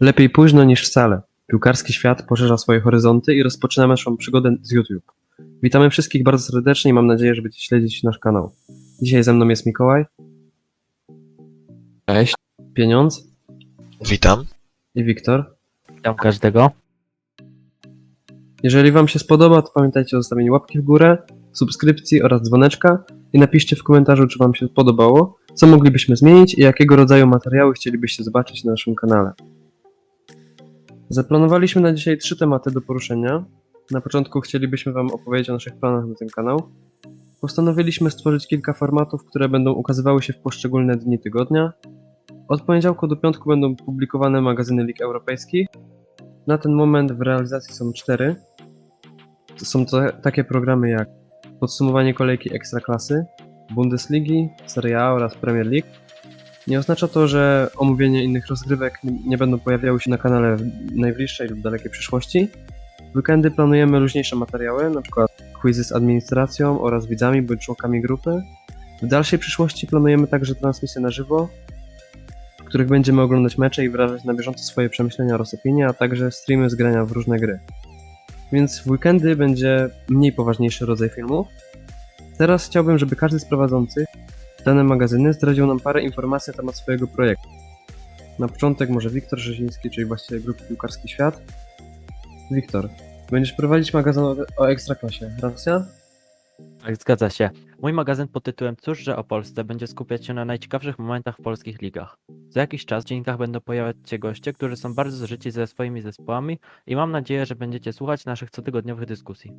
Lepiej późno niż wcale. Piłkarski świat poszerza swoje horyzonty i rozpoczynamy naszą przygodę z YouTube. Witamy wszystkich bardzo serdecznie i mam nadzieję, że będziecie śledzić nasz kanał. Dzisiaj ze mną jest Mikołaj, Cześć. Pieniądz Witam. i Wiktor. Witam każdego. Jeżeli Wam się spodoba, to pamiętajcie o zostawieniu łapki w górę, subskrypcji oraz dzwoneczka i napiszcie w komentarzu, czy Wam się podobało, co moglibyśmy zmienić i jakiego rodzaju materiały chcielibyście zobaczyć na naszym kanale. Zaplanowaliśmy na dzisiaj trzy tematy do poruszenia. Na początku chcielibyśmy Wam opowiedzieć o naszych planach na ten kanał. Postanowiliśmy stworzyć kilka formatów, które będą ukazywały się w poszczególne dni tygodnia. Od poniedziałku do piątku będą publikowane magazyny lig europejskich. Na ten moment w realizacji są cztery. To są to takie programy jak podsumowanie kolejki Ekstraklasy, Bundesligi, Serie A oraz Premier League. Nie oznacza to, że omówienie innych rozgrywek nie- będą pojawiały się na kanale w najbliższej lub dalekiej przyszłości. W weekendy planujemy luźniejsze materiały, np. quizy z administracją oraz widzami bądź członkami grupy. W dalszej przyszłości planujemy także transmisje na żywo, w których będziemy oglądać mecze i wyrażać na bieżąco swoje przemyślenia oraz opinie, a także streamy z grania w różne gry. Więc w weekendy będzie mniej poważniejszy rodzaj filmów. Teraz chciałbym, żeby każdy z prowadzących dane magazyny zdradził nam parę informacji na temat swojego projektu. Na początek może Wiktor Rzeziński, czyli właściciel grupy Piłkarski Świat. Wiktor, będziesz prowadzić magazyn o, o Ekstraklasie, racja? Tak, zgadza się. Mój magazyn pod tytułem Cóż, że o Polsce będzie skupiać się na najciekawszych momentach w polskich ligach. Za jakiś czas w dziennikach będą pojawiać się goście, którzy są bardzo zżyci ze swoimi zespołami i mam nadzieję, że będziecie słuchać naszych cotygodniowych dyskusji.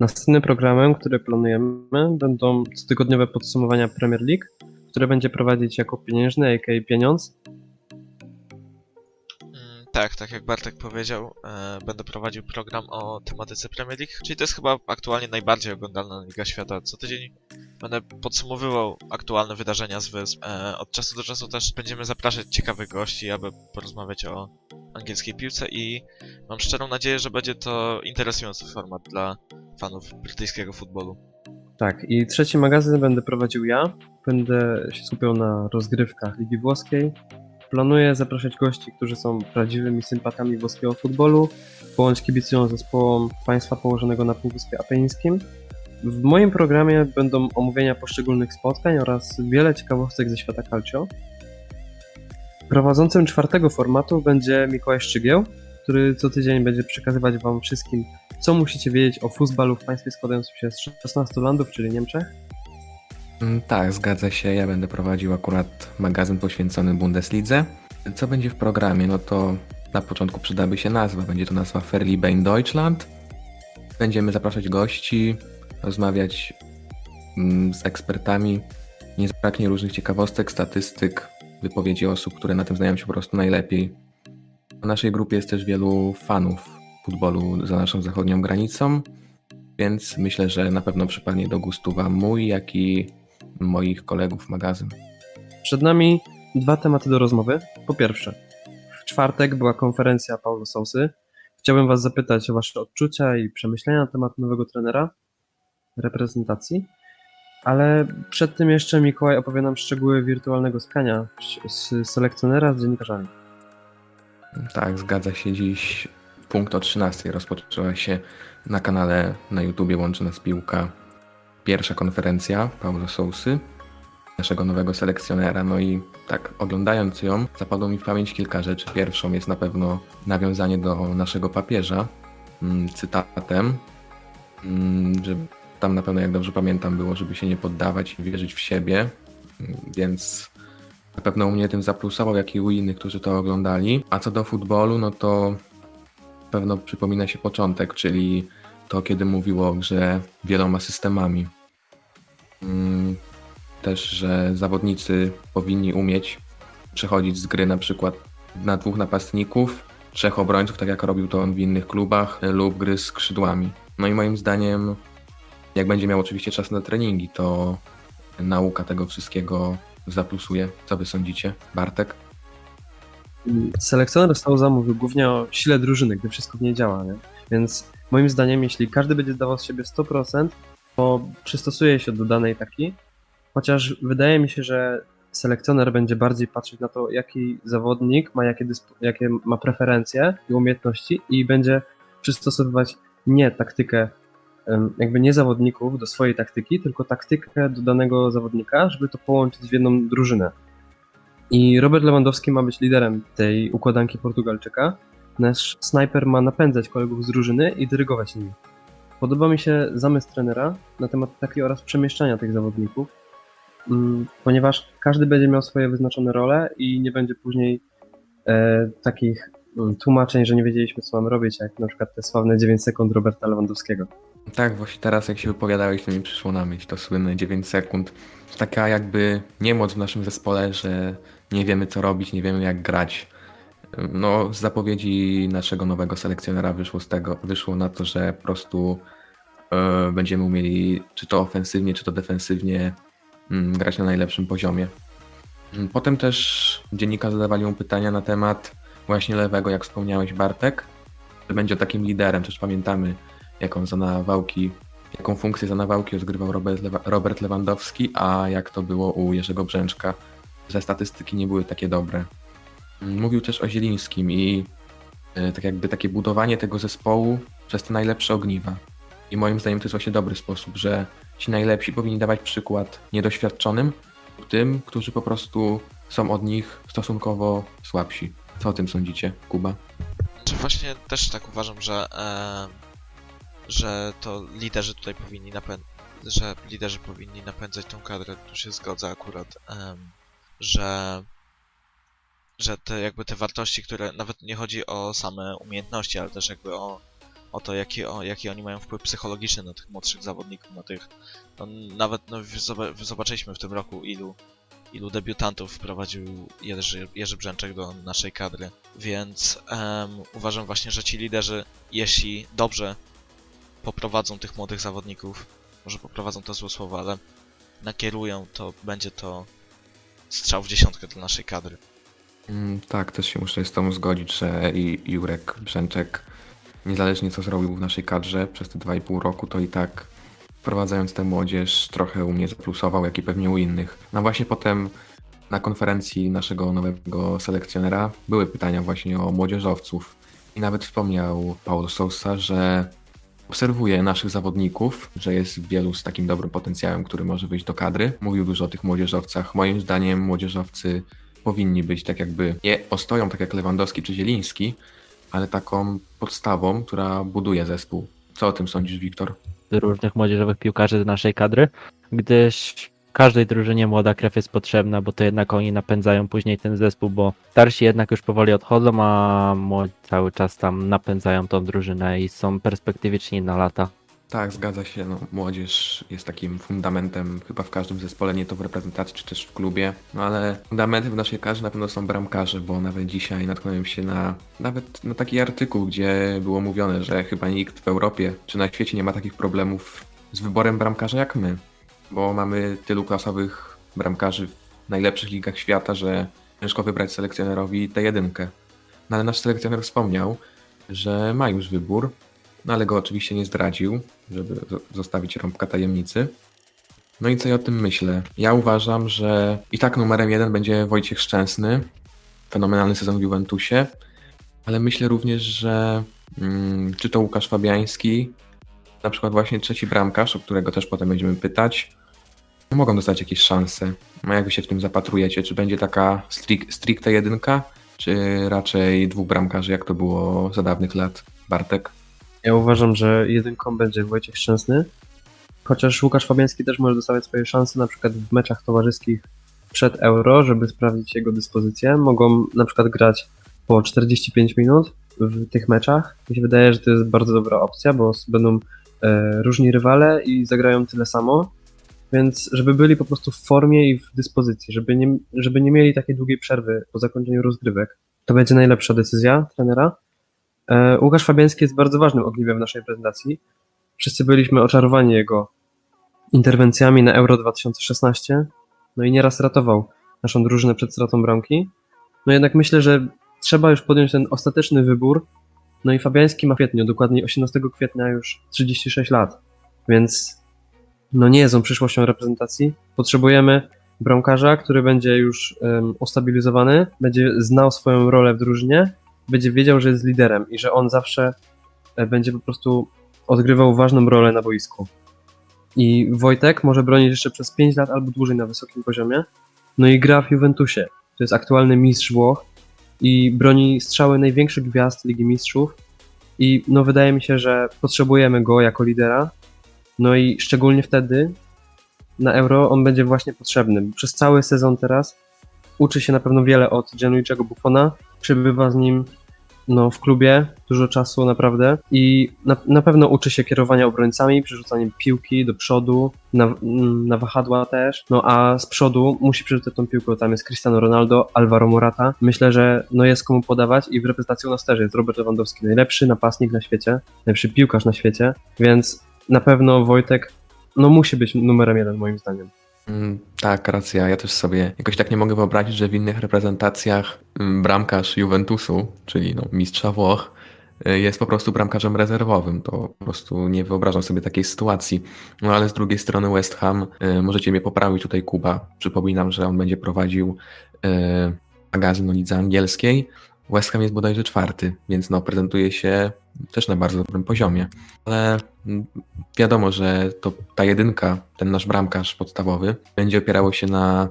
Następnym programem, który planujemy, będą cotygodniowe podsumowania Premier League, które będzie prowadzić jako pieniężny, a.k.a. pieniądz. Mm, Tak, tak jak Bartek powiedział, e, będę prowadził program o tematyce Premier League, czyli to jest chyba aktualnie najbardziej oglądalna Liga Świata. Co tydzień będę podsumowywał aktualne wydarzenia z wysp. E, od czasu do czasu też będziemy zapraszać ciekawych gości, aby porozmawiać o angielskiej piłce i mam szczerą nadzieję, że będzie to interesujący format dla fanów brytyjskiego futbolu. Tak, i trzeci magazyn będę prowadził ja. Będę się skupiał na rozgrywkach Ligi Włoskiej. Planuję zapraszać gości, którzy są prawdziwymi sympatami włoskiego futbolu, bądź kibicują zespołom państwa położonego na Półwyspie Apenińskim. W moim programie będą omówienia poszczególnych spotkań oraz wiele ciekawostek ze świata calcio. Prowadzącym czwartego formatu będzie Mikołaj Szczygieł, który co tydzień będzie przekazywać Wam wszystkim co musicie wiedzieć o futbalu w państwie składającym się z 16 landów, czyli Niemczech? Mm, Tak, zgadza się. Ja będę prowadził akurat magazyn poświęcony Bundeslidze. Co będzie w programie? No to na początku przydaby się nazwa. Będzie to nazwa Verlieben Deutschland. Będziemy zapraszać gości, rozmawiać mm, z ekspertami. Nie zabraknie różnych ciekawostek, statystyk, wypowiedzi osób, które na tym znają się po prostu najlepiej. W naszej grupie jest też wielu fanów futbolu za naszą zachodnią granicą, więc myślę, że na pewno przypadnie do gustu Wam mój, jak i moich kolegów magazyn. Przed nami dwa tematy do rozmowy. Po pierwsze, w czwartek była konferencja Paulo Sousy. Chciałbym Was zapytać o Wasze odczucia i przemyślenia na temat nowego trenera reprezentacji. Ale przed tym jeszcze Mikołaj opowie nam szczegóły wirtualnego spotkania z selekcjonera z dziennikarzami. Tak, zgadza się. Dziś punkt o 13 rozpoczęła się na kanale na YouTubie Łączy Nas Piłka pierwsza konferencja Paulo Sousy, naszego nowego selekcjonera. No i tak oglądając ją, zapadło mi w pamięć kilka rzeczy. Pierwszą jest na pewno nawiązanie do naszego papieża mm, cytatem, mm, że tam na pewno, jak dobrze pamiętam, było, żeby się nie poddawać i wierzyć w siebie, Mm, więc na pewno u mnie tym zaplusował, jak i u innych, którzy to oglądali. A co do futbolu, no to pewno przypomina się początek, czyli to, kiedy mówiło o grze wieloma systemami. Mm, Też, że zawodnicy powinni umieć przechodzić z gry na przykład na dwóch napastników, trzech obrońców, tak jak robił to on w innych klubach, lub gry z skrzydłami. No i moim zdaniem, jak będzie miał oczywiście czas na treningi, to nauka tego wszystkiego zaplusuje. Co wy sądzicie, Bartek? Selekcjoner Sousa mówił głównie o sile drużyny, gdy wszystko w niej działa, nie? Więc moim zdaniem, jeśli każdy będzie dawał z siebie 100%, to przystosuje się do danej taki. Chociaż wydaje mi się, że selekcjoner będzie bardziej patrzeć na to, jaki zawodnik ma jakie, jakie ma preferencje i umiejętności i będzie przystosowywać nie taktykę, jakby nie zawodników do swojej taktyki, tylko taktykę do danego zawodnika, żeby to połączyć w jedną drużynę. I Robert Lewandowski ma być liderem tej układanki Portugalczyka. Nasz snajper ma napędzać kolegów z drużyny i dyrygować nimi. Podoba mi się zamysł trenera na temat taktyki oraz przemieszczania tych zawodników, mm, ponieważ każdy będzie miał swoje wyznaczone role i nie będzie później e, takich mm, tłumaczeń, że nie wiedzieliśmy, co mamy robić, jak na przykład te sławne 9 sekund Roberta Lewandowskiego. Tak, właśnie teraz jak się wypowiadałeś, to mi przyszło na myśl to słynne 9 sekund. Taka jakby niemoc w naszym zespole, że nie wiemy co robić, nie wiemy jak grać. No, z zapowiedzi naszego nowego selekcjonera wyszło z tego, wyszło na to, że po prostu e, będziemy umieli czy to ofensywnie, czy to defensywnie mm, grać na najlepszym poziomie. Potem też dziennikarze zadawali mu pytania na temat właśnie lewego, jak wspomniałeś Bartek, że będzie takim liderem, przecież pamiętamy jaką za nawałki, jaką funkcję za nawałki odgrywał Robert, Lewa, Robert Lewandowski, a jak to było u Jerzego Brzęczka, że statystyki nie były takie dobre. Mówił też o Zielińskim i e, tak jakby takie budowanie tego zespołu przez te najlepsze ogniwa. I moim zdaniem to jest właśnie dobry sposób, że ci najlepsi powinni dawać przykład niedoświadczonym, tym, którzy po prostu są od nich stosunkowo słabsi. Co o tym sądzicie, Kuba? Czy właśnie też tak uważam, że, e, że to liderzy tutaj powinni napędzać, że liderzy powinni napędzać tą kadrę, tu się zgodzę akurat, em, że że te jakby te wartości, które nawet nie chodzi o same umiejętności, ale też jakby o, o to, jaki, o, jaki oni mają wpływ psychologiczny na tych młodszych zawodników, na tych, no, nawet no, zoba- zobaczyliśmy w tym roku ilu, ilu debiutantów wprowadził Jerzy, Jerzy Brzęczek do naszej kadry, więc em, uważam właśnie, że ci liderzy, jeśli dobrze poprowadzą tych młodych zawodników, może poprowadzą to złe słowo, ale nakierują, to będzie to strzał w dziesiątkę dla naszej kadry. Mm, Tak, też się muszę z tą zgodzić, że i Jurek Brzęczek, niezależnie co zrobił w naszej kadrze przez te 2,5 roku, to i tak wprowadzając tę młodzież trochę u mnie zaplusował, jak i pewnie u innych. No właśnie potem na konferencji naszego nowego selekcjonera były pytania właśnie o młodzieżowców i nawet wspomniał Paul Sousa, że obserwuje naszych zawodników, że jest wielu z takim dobrym potencjałem, który może wyjść do kadry. Mówił dużo o tych młodzieżowcach. Moim zdaniem młodzieżowcy powinni być tak jakby nie ostoją tak jak Lewandowski czy Zieliński, ale taką podstawą, która buduje zespół. Co o tym sądzisz, Wiktor? różnych młodzieżowych piłkarzy z naszej kadry, gdyż każdej drużynie młoda krew jest potrzebna, bo to jednak oni napędzają później ten zespół, bo starsi jednak już powoli odchodzą, a młodzi cały czas tam napędzają tą drużynę i są perspektywiczni na lata. Tak, zgadza się. No, młodzież jest takim fundamentem chyba w każdym zespole, nie to w reprezentacji czy też w klubie. No ale fundamentem w naszej kadrze na pewno są bramkarze, bo nawet dzisiaj natknąłem się na nawet na taki artykuł, gdzie było mówione, że chyba nikt w Europie czy na świecie nie ma takich problemów z wyborem bramkarza jak my. Bo mamy tylu klasowych bramkarzy w najlepszych ligach świata, że ciężko wybrać selekcjonerowi tę jedynkę. No ale nasz selekcjoner wspomniał, że ma już wybór, no ale go oczywiście nie zdradził, żeby zo- zostawić rąbka tajemnicy. No i co ja o tym myślę? Ja uważam, że i tak numerem jeden będzie Wojciech Szczęsny. Fenomenalny sezon w Juventusie. Ale myślę również, że mm, czy to Łukasz Fabiański, na przykład właśnie trzeci bramkarz, o którego też potem będziemy pytać, mogą dostać jakieś szanse. No jak wy się w tym zapatrujecie? Czy będzie taka strik- stricte jedynka, czy raczej dwóch bramkarzy, jak to było za dawnych lat? Bartek? Ja uważam, że jedynką będzie Wojciech Szczęsny, chociaż Łukasz Fabiański też może dostawać swoje szanse, na przykład w meczach towarzyskich przed Euro, żeby sprawdzić jego dyspozycję. Mogą na przykład grać po 45 minut w tych meczach. Mi się wydaje, że to jest bardzo dobra opcja, bo będą e, różni rywale i zagrają tyle samo, więc żeby byli po prostu w formie i w dyspozycji, żeby nie, żeby nie mieli takiej długiej przerwy po zakończeniu rozgrywek. To będzie najlepsza decyzja trenera. E, Łukasz Fabiański jest bardzo ważnym ogniwem w naszej prezentacji. Wszyscy byliśmy oczarowani jego interwencjami na Euro 2016, no i nieraz ratował naszą drużynę przed stratą bramki. No jednak myślę, że trzeba już podjąć ten ostateczny wybór. No i Fabiański ma w kwietniu, dokładnie 18 kwietnia już 36 lat, więc no nie on przyszłością reprezentacji. Potrzebujemy bramkarza, który będzie już em, ustabilizowany, będzie znał swoją rolę w drużynie, będzie wiedział, że jest liderem i że on zawsze e, będzie po prostu odgrywał ważną rolę na boisku. I Wojtek może bronić jeszcze przez 5 lat albo dłużej na wysokim poziomie. No i gra w Juventusie. To jest aktualny mistrz Włoch i broni strzały największych gwiazd Ligi Mistrzów. I no wydaje mi się, że potrzebujemy go jako lidera. No i szczególnie wtedy na Euro on będzie właśnie potrzebny. Przez cały sezon teraz uczy się na pewno wiele od Gianluigiego Buffona. Przebywa z nim no, w klubie dużo czasu naprawdę. I na, na pewno uczy się kierowania obrońcami, przerzucaniem piłki do przodu, na, mm, na wahadła też, no a z przodu musi przerzucać tą piłkę, tam jest Cristiano Ronaldo, Alvaro Morata, myślę, że no jest komu podawać i w reprezentacji u nas też jest Robert Lewandowski, najlepszy napastnik na świecie, najlepszy piłkarz na świecie, więc na pewno Wojtek no musi być numerem jeden moim zdaniem. Mm, Tak, racja. Ja też sobie jakoś tak nie mogę wyobrazić, że w innych reprezentacjach mm, bramkarz Juventusu, czyli no, mistrza Włoch, y, jest po prostu bramkarzem rezerwowym. To po prostu nie wyobrażam sobie takiej sytuacji. No ale z drugiej strony West Ham, y, możecie mnie poprawić tutaj Kuba. Przypominam, że on będzie prowadził y, magazyn o lidze angielskiej. West Ham jest bodajże czwarty, więc no prezentuje się też na bardzo dobrym poziomie. Ale wiadomo, że to ta jedynka, ten nasz bramkarz podstawowy, będzie opierało się na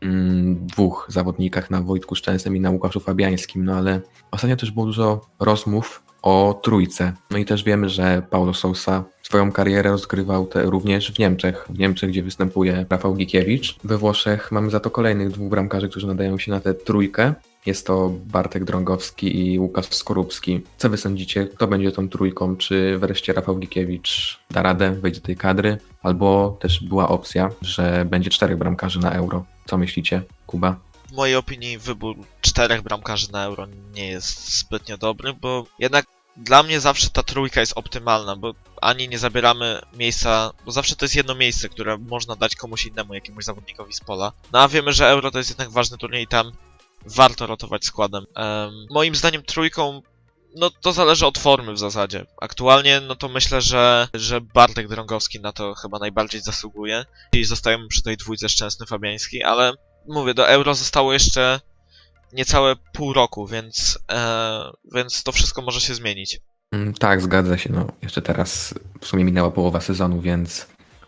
mm, dwóch zawodnikach, na Wojtku Szczęsnym i na Łukaszu Fabiańskim, no ale ostatnio też było dużo rozmów o trójce. No i też wiemy, że Paulo Sousa swoją karierę rozgrywał te również w Niemczech. W Niemczech, gdzie występuje Rafał Gikiewicz. We Włoszech mamy za to kolejnych dwóch bramkarzy, którzy nadają się na tę trójkę. Jest to Bartek Drągowski i Łukasz Skorupski. Co wy sądzicie? Kto będzie tą trójką? Czy wreszcie Rafał Gikiewicz da radę wejść do tej kadry? Albo też była opcja, że będzie czterech bramkarzy na euro. Co myślicie, Kuba? W mojej opinii wybór czterech bramkarzy na euro nie jest zbytnio dobry, bo jednak dla mnie zawsze ta trójka jest optymalna, bo ani nie zabieramy miejsca, bo zawsze to jest jedno miejsce, które można dać komuś innemu, jakiemuś zawodnikowi z pola. No a wiemy, że euro to jest jednak ważny turniej i tam warto rotować składem. Em, moim zdaniem trójką no to zależy od formy w zasadzie. Aktualnie no to myślę, że, że Bartek Drągowski na to chyba najbardziej zasługuje. I zostajemy przy tej dwójce Szczęsny Fabiański, ale mówię, do Euro zostało jeszcze niecałe pół roku, więc, e, więc to wszystko może się zmienić. Mm, Tak, zgadza się. No, jeszcze teraz w sumie minęła połowa sezonu, więc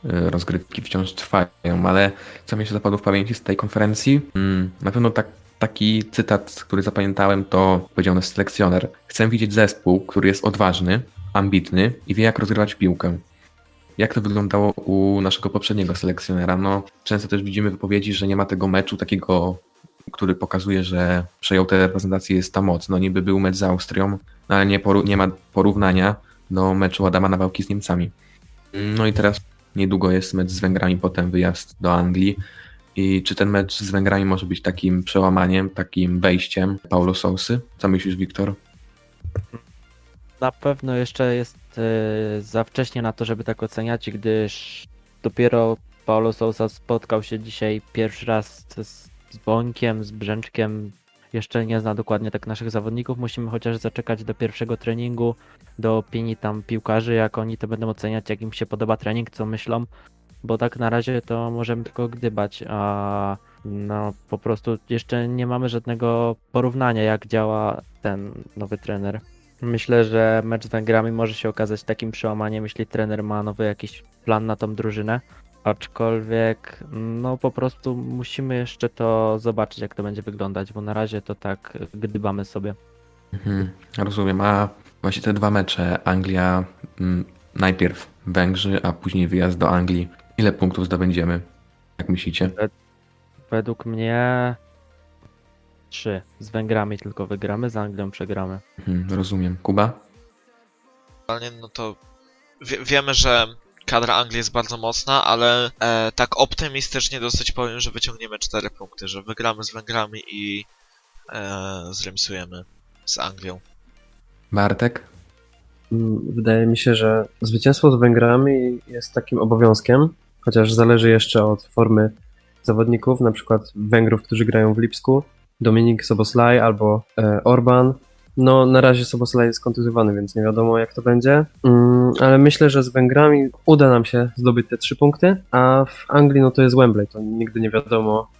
y, rozgrywki wciąż trwają, ale co mi się zapadło w pamięci z tej konferencji? Mm, Na pewno tak, taki cytat, który zapamiętałem, to powiedział nasz selekcjoner. Chcę widzieć zespół, który jest odważny, ambitny i wie jak rozgrywać piłkę. Jak to wyglądało u naszego poprzedniego selekcjonera? No, często też widzimy wypowiedzi, że nie ma tego meczu takiego, który pokazuje, że przejął tę reprezentację, jest ta moc. No niby był mecz z Austrią, no ale nie, nie ma porównania do meczu Adama Nawałki z Niemcami. No i teraz niedługo jest mecz z Węgrami, potem wyjazd do Anglii. I czy ten mecz z Węgrami może być takim przełamaniem, takim wejściem Paulo Sousy? Co myślisz, Wiktor? Na pewno jeszcze jest e, za wcześnie na to, żeby tak oceniać, gdyż dopiero Paulo Sousa spotkał się dzisiaj pierwszy raz z, z Bońkiem, z Brzęczkiem. Jeszcze nie zna dokładnie tak naszych zawodników. Musimy chociaż zaczekać do pierwszego treningu, do opinii tam piłkarzy, jak oni to będą oceniać, jak im się podoba trening, co myślą. Bo tak na razie to możemy tylko gdybać, a no po prostu jeszcze nie mamy żadnego porównania, jak działa ten nowy trener. Myślę, że mecz z Węgrami może się okazać takim przełamaniem, jeśli trener ma nowy jakiś plan na tą drużynę. Aczkolwiek, no po prostu musimy jeszcze to zobaczyć, jak to będzie wyglądać, bo na razie to tak gdybamy sobie. Mhm, rozumiem. A właśnie te dwa mecze, Anglia, mm, najpierw Węgrzy, a później wyjazd do Anglii. Ile punktów zdobędziemy? Jak myślicie? Według mnie trzy. Z Węgrami tylko wygramy, z Anglią przegramy. Mhm, rozumiem. Kuba? No to wie, wiemy, że kadra Anglii jest bardzo mocna, ale e, tak optymistycznie dosyć powiem, że wyciągniemy cztery punkty, że wygramy z Węgrami i e, zremisujemy z Anglią. Bartek? Mm, Wydaje mi się, że zwycięstwo z Węgrami jest takim obowiązkiem, chociaż zależy jeszcze od formy zawodników, na przykład Węgrów, którzy grają w Lipsku, Dominik Soboslaj albo e, Orban. No, na razie Soboslaj jest kontuzjowany, więc nie wiadomo jak to będzie. Mm, ale myślę, że z Węgrami uda nam się zdobyć te trzy punkty, a w Anglii no to jest Wembley, to nigdy nie wiadomo.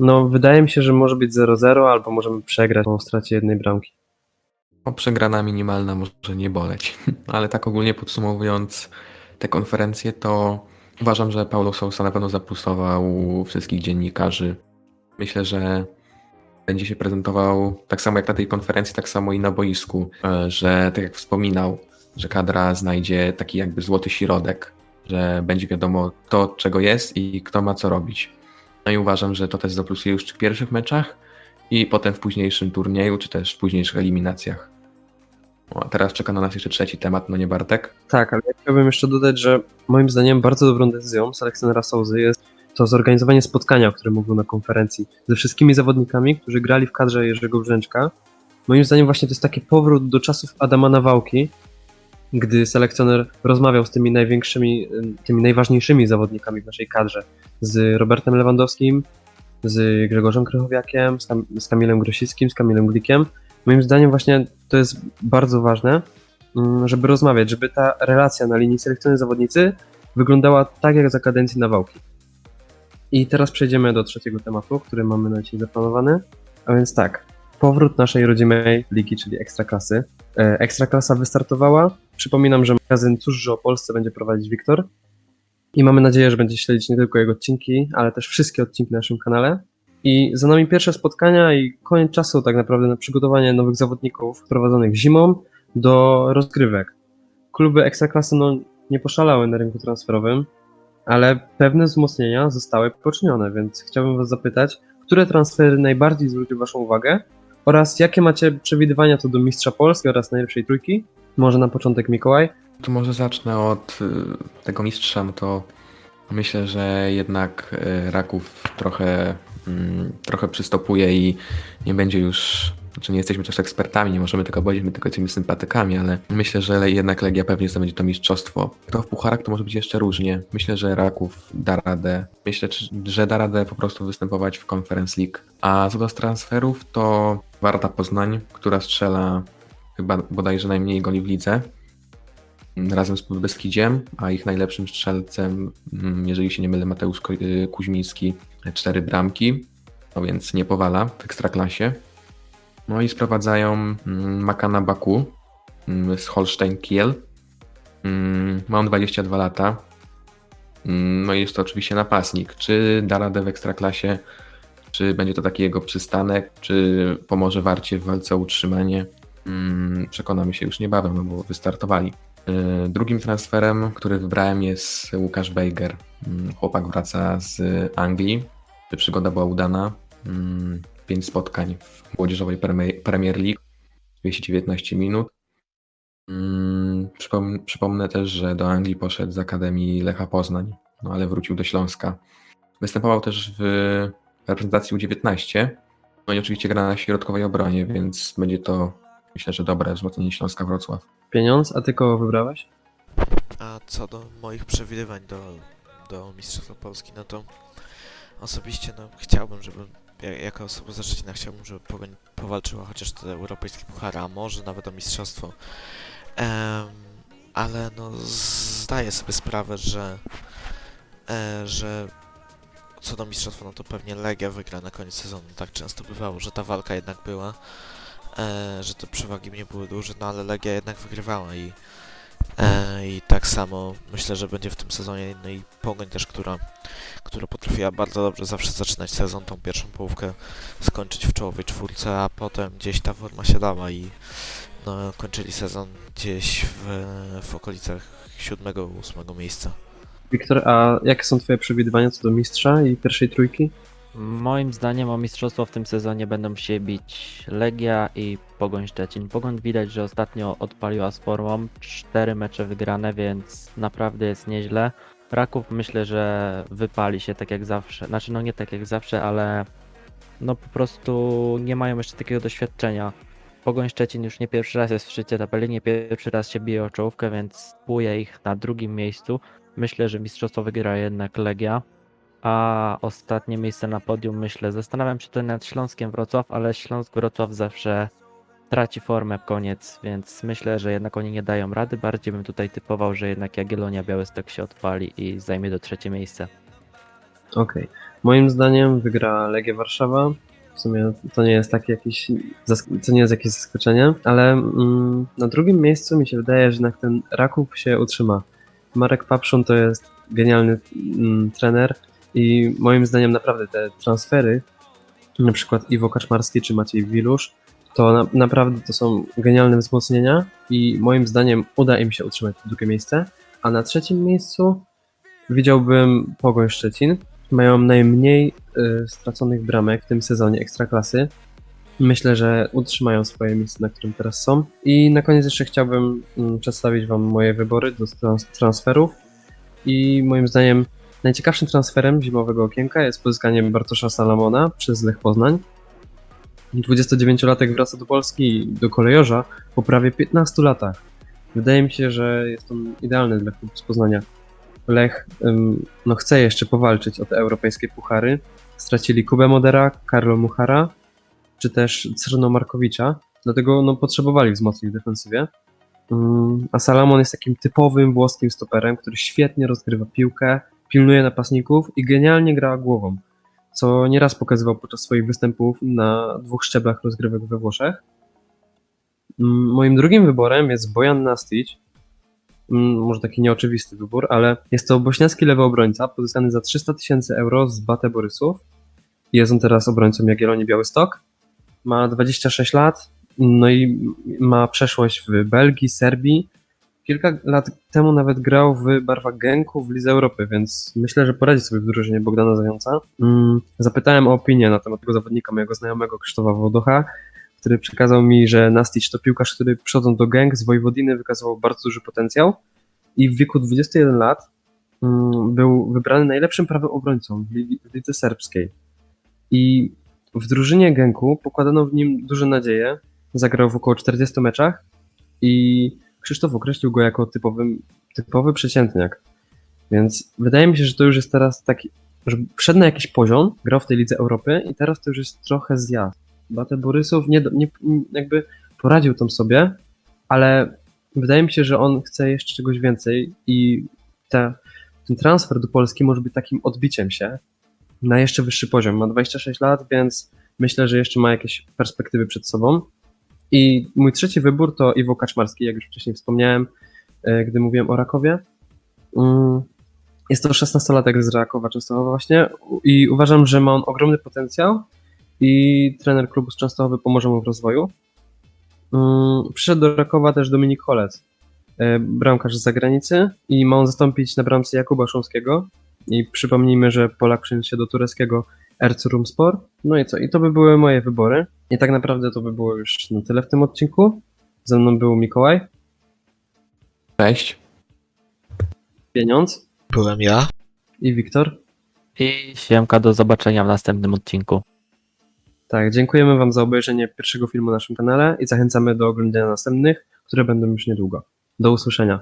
No, wydaje mi się, że może być 0-0, albo możemy przegrać po stracie jednej bramki. O przegrana minimalna może nie boleć. Ale tak ogólnie podsumowując te konferencje, to uważam, że Paulo Sousa na pewno zaplusował wszystkich dziennikarzy. Myślę, że będzie się prezentował tak samo jak na tej konferencji, tak samo i na boisku, e, że tak jak wspominał, że kadra znajdzie taki jakby złoty środek, że będzie wiadomo to, czego jest i kto ma co robić. No i uważam, że to też zaplusuje już w pierwszych meczach i potem w późniejszym turnieju, czy też w późniejszych eliminacjach. O, teraz czeka na nas jeszcze trzeci temat, no nie Bartek? Tak, ale ja chciałbym jeszcze dodać, że moim zdaniem bardzo dobrą decyzją selekcjonera Souzy jest to zorganizowanie spotkania, o którym mówił na konferencji, ze wszystkimi zawodnikami, którzy grali w kadrze Jerzego Brzęczka. Moim zdaniem właśnie to jest taki powrót do czasów Adama Nawałki, gdy selekcjoner rozmawiał z tymi największymi, ym, tymi najważniejszymi zawodnikami w naszej kadrze, z Robertem Lewandowskim, z Grzegorzem Krychowiakiem, z, z Kamilem Grosickim, z Kamilem Glikiem. Moim zdaniem właśnie to jest bardzo ważne, mm, żeby rozmawiać, żeby ta relacja na linii selekcjoner-zawodnicy wyglądała tak jak za kadencji Nawałki. I teraz przejdziemy do trzeciego tematu, który mamy na dzisiaj zaplanowany. A więc tak, powrót naszej rodzimej ligi, czyli Ekstraklasy. E, Ekstraklasa wystartowała. Przypominam, że magazyn Cóż, o Polsce będzie prowadzić Wiktor. I mamy nadzieję, że będzie śledzić nie tylko jego odcinki, ale też wszystkie odcinki na naszym kanale. I za nami pierwsze spotkania i koniec czasu tak naprawdę na przygotowanie nowych zawodników wprowadzonych zimą do rozgrywek. Kluby Ekstraklasy no, nie poszalały na rynku transferowym, ale pewne wzmocnienia zostały poczynione, więc chciałbym Was zapytać, które transfery najbardziej zwróciły Waszą uwagę oraz jakie macie przewidywania co do Mistrza Polski oraz najlepszej trójki? Może na początek Mikołaj? To może zacznę od y, tego mistrza, no to myślę, że jednak y, Raków trochę, trochę przystopuje i nie będzie już, znaczy nie jesteśmy też ekspertami, nie możemy tego powiedzieć, my tylko jesteśmy sympatykami, ale myślę, że jednak Legia pewnie zdobędzie to mistrzostwo. Kto w pucharach to może być jeszcze różnie. Myślę, że Raków da radę. Myślę, że da radę po prostu występować w Conference League. A co do transferów, to Warta Poznań, która strzela chyba bodajże najmniej goli w lidze razem z Podbeskidziem, a ich najlepszym strzelcem, mm, jeżeli się nie mylę, Mateusz y, Kuźmiński, cztery bramki, no więc nie powala w Ekstraklasie. No i sprowadzają mm, Makana Baku mm, z Holstein Kiel. Ma on 22 lata. No i jest to oczywiście napastnik. Czy da radę w Ekstraklasie, czy będzie to taki jego przystanek, czy pomoże Warcie w walce o utrzymanie, przekonamy się już niebawem, no bo wystartowali. Yy, Drugim transferem, który wybrałem jest Łukasz Bejger. Mm, Chłopak wraca z Anglii. Przygoda była udana. Mm, Pięć spotkań w młodzieżowej Premi- Premier League. 219 minut. Mm, Przypom- przypomnę też, że do Anglii poszedł z Akademii Lecha Poznań, no ale wrócił do Śląska. Występował też w reprezentacji U19. No i oczywiście gra na środkowej obronie, więc będzie to myślę, że dobre wzmocnienie Śląska Wrocław. Pieniądz, a Ty kogo wybrałeś? A co do moich przewidywań do, do Mistrzostwa Polski, no to osobiście no, chciałbym, żeby ja, jako osoba zaczęcina chciałbym, żeby Pogoń powalczyła chociaż te europejskie puchary, a może nawet o mistrzostwo. Ale no zdaję sobie sprawę, że e, że co do mistrzostwa, no to pewnie Legia wygra na koniec sezonu. Tak często bywało, że ta walka jednak była, e, że te przewagi nie były duże, no ale Legia jednak wygrywała i E, I tak samo myślę, że będzie w tym sezonie, no i Pogoń też, która, która potrafiła bardzo dobrze zawsze zaczynać sezon, tą pierwszą połówkę skończyć w czołowej czwórce, a potem gdzieś ta forma się dała i no, kończyli sezon gdzieś w, w okolicach siódmego, ósmego miejsca. Wiktor, a jakie są Twoje przewidywania co do mistrza i pierwszej trójki? Moim zdaniem o mistrzostwo w tym sezonie będą się bić Legia i Pogoń Szczecin. Pogoń widać, że ostatnio odpaliła z formą, cztery mecze wygrane, więc naprawdę jest nieźle. Raków myślę, że wypali się tak jak zawsze, znaczy no nie tak jak zawsze, ale no po prostu nie mają jeszcze takiego doświadczenia. Pogoń Szczecin już nie pierwszy raz jest w szczycie tabeli, nie pierwszy raz się bije o czołówkę, więc spuje ich na drugim miejscu. Myślę, że mistrzostwo wygra jednak Legia. A ostatnie miejsce na podium myślę. Zastanawiam się tutaj nad Śląskiem Wrocław, ale Śląsk Wrocław zawsze traci formę koniec, więc myślę, że jednak oni nie dają rady. Bardziej bym tutaj typował, że jednak Jagiellonia Białystok się odpali i zajmie do trzecie miejsce. Okej. Moim zdaniem wygra Legia Warszawa. W sumie to nie jest takie jakieś, to nie jest jakieś zaskoczenie, ale mm, na drugim miejscu mi się wydaje, że jednak ten Raków się utrzyma. Marek Papszun to jest genialny mm, trener i moim zdaniem naprawdę te transfery, na przykład Iwo Kaczmarski czy Maciej Wilusz, to na, naprawdę to są genialne wzmocnienia i moim zdaniem uda im się utrzymać drugie miejsce. A na trzecim miejscu widziałbym Pogoń Szczecin. Mają najmniej y, straconych bramek w tym sezonie Ekstraklasy. Myślę, że utrzymają swoje miejsce, na którym teraz są. I na koniec jeszcze chciałbym mm, przedstawić Wam moje wybory do trans- transferów. I moim zdaniem najciekawszym transferem zimowego okienka jest pozyskanie Bartosza Salamona przez Lech Poznań. 29-latek wraca do Polski, do kolejorza po prawie 15 latach. Wydaje mi się, że jest on idealny dla klubu z Poznania. Lech no, chce jeszcze powalczyć o te europejskie puchary. Stracili Kubę Modera, Karlo Muchara, czy też Cyrno Markowicza, dlatego no, potrzebowali wzmocnić w defensywie. Ym, a Salamon jest takim typowym włoskim stoperem, który świetnie rozgrywa piłkę, pilnuje napastników i genialnie gra głową, co nieraz pokazywał podczas swoich występów na dwóch szczeblach rozgrywek we Włoszech. Ym, Moim drugim wyborem jest Bojan Nastic, mm, może taki nieoczywisty wybór, ale jest to bośniacki lewy obrońca pozyskany za 300 tysięcy euro z Bate Borysów. Jest on teraz obrońcą Jagiellonii Białystok. Ma 26 lat, no i ma przeszłość w Belgii, Serbii. Kilka lat temu nawet grał w barwach Genku w Lidze Europy, więc myślę, że poradzi sobie w drużynie Bogdana Zająca. Mm, Zapytałem o opinię na temat tego zawodnika mojego znajomego Krzysztofa Wodocha, który przekazał mi, że Nastic to piłkarz, który przychodząc do Genk z Wojwodiny wykazywał bardzo duży potencjał i w wieku 21 lat mm, był wybrany najlepszym prawym obrońcą w li- w lidze serbskiej. I w drużynie Genku pokładano w nim duże nadzieje. Zagrał w około 40 meczach i Krzysztof określił go jako typowy, typowy przeciętniak. Więc wydaje mi się, że to już jest teraz taki, że wszedł na jakiś poziom, grał w tej Lidze Europy i teraz to już jest trochę zjazd. Bate Borysow nie, nie, jakby poradził tam sobie, ale wydaje mi się, że on chce jeszcze czegoś więcej i te, ten transfer do Polski może być takim odbiciem się na jeszcze wyższy poziom. Ma 26 lat, więc myślę, że jeszcze ma jakieś perspektywy przed sobą. I mój trzeci wybór to Iwo Kaczmarski, jak już wcześniej wspomniałem, e, gdy mówiłem o Rakowie. Mm, Jest to 16-latek z Rakowa Częstochowa właśnie i uważam, że ma on ogromny potencjał i trener klubu z Częstochowy pomoże mu w rozwoju. Mm, Przyszedł do Rakowa też Dominik Holec, e, bramkarz z zagranicy i ma on zastąpić na bramce Jakuba Szumskiego. I przypomnijmy, że Polak przeniósł się do tureckiego Erzurumspor. No i co? I to by były moje wybory. I tak naprawdę to by było już na tyle w tym odcinku. Ze mną był Mikołaj, Cześć. Pieniądz Byłem ja. i Wiktor. I siemka, do zobaczenia w następnym odcinku. Tak, dziękujemy Wam za obejrzenie pierwszego filmu na naszym kanale i zachęcamy do oglądania następnych, które będą już niedługo. Do usłyszenia.